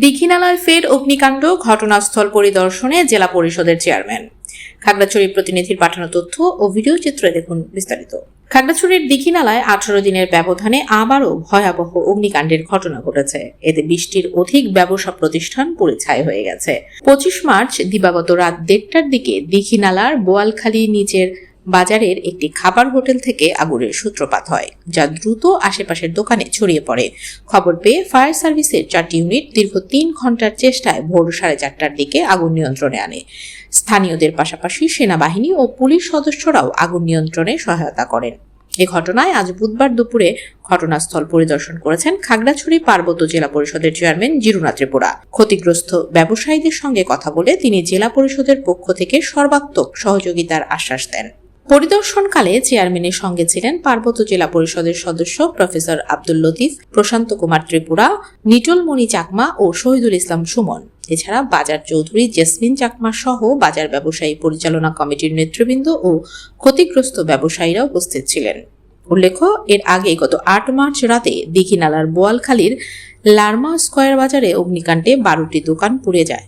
দীঘিনালায় ফের অগ্নিকাণ্ড, ঘটনাস্থল পরিদর্শনে জেলা পরিষদের চেয়ারম্যান। খাগড়াছড়ি প্রতিনিধির পাঠানো তথ্য ও ভিডিও চিত্রে দেখুন বিস্তারিত। খাগড়াছড়ির দীঘিনালায় আঠারো দিনের ব্যবধানে আবারও ভয়াবহ অগ্নিকাণ্ডের ঘটনা ঘটেছে। এতে বৃষ্টির অধিক ব্যবসা প্রতিষ্ঠান পুড়ে ছাই হয়ে গেছে। পঁচিশ মার্চ দিবাগত রাত দেড়টার দিকে দীঘিনালার বোয়ালখালী নিচের বাজারের একটি খাবার হোটেল থেকে আগুনের সূত্রপাত হয়, যা দ্রুত আশেপাশের দোকানে ছড়িয়ে পড়ে। খবর পেয়ে ফায়ার সার্ভিসের চারটি ইউনিট দীর্ঘ তিন ঘণ্টার চেষ্টায় ভোর সাড়ে চারটার দিকে আগুন নিয়ন্ত্রণে আনে। স্থানীয়দের পাশাপাশি সেনাবাহিনী ও পুলিশ সদস্যরাও আগুন নিয়ন্ত্রণে সহায়তা করেন। এ ঘটনায় আজ বুধবার দুপুরে ঘটনাস্থল পরিদর্শন করেছেন খাগড়াছড়ি পার্বত্য জেলা পরিষদের চেয়ারম্যান জিরুনা ত্রিপুরা। ক্ষতিগ্রস্ত ব্যবসায়ীদের সঙ্গে কথা বলে তিনি জেলা পরিষদের পক্ষ থেকে সর্বাত্মক সহযোগিতার আশ্বাস দেন। পরিদর্শনকালে চেয়ারম্যানের সঙ্গে ছিলেন পার্বত্য জেলা পরিষদের সদস্য প্রফেসর আব্দুল লতিফ, প্রশান্ত কুমার ত্রিপুরা নিটলমণি চাকমা ও শহীদুল ইসলাম সুমন। এছাড়া বাজার চৌধুরী জেসমিন চাকমা সহ বাজার ব্যবসায়ী পরিচালনা কমিটির নেতৃবৃন্দ ও ক্ষতিগ্রস্ত ব্যবসায়ীরা উপস্থিত ছিলেন। উল্লেখ্য, এর আগে গত আট মার্চ রাতে দীঘিনালার বোয়ালখালীর লার্মা স্কয়ার বাজারে অগ্নিকাণ্ডে বারোটি দোকান পুড়ে যায়।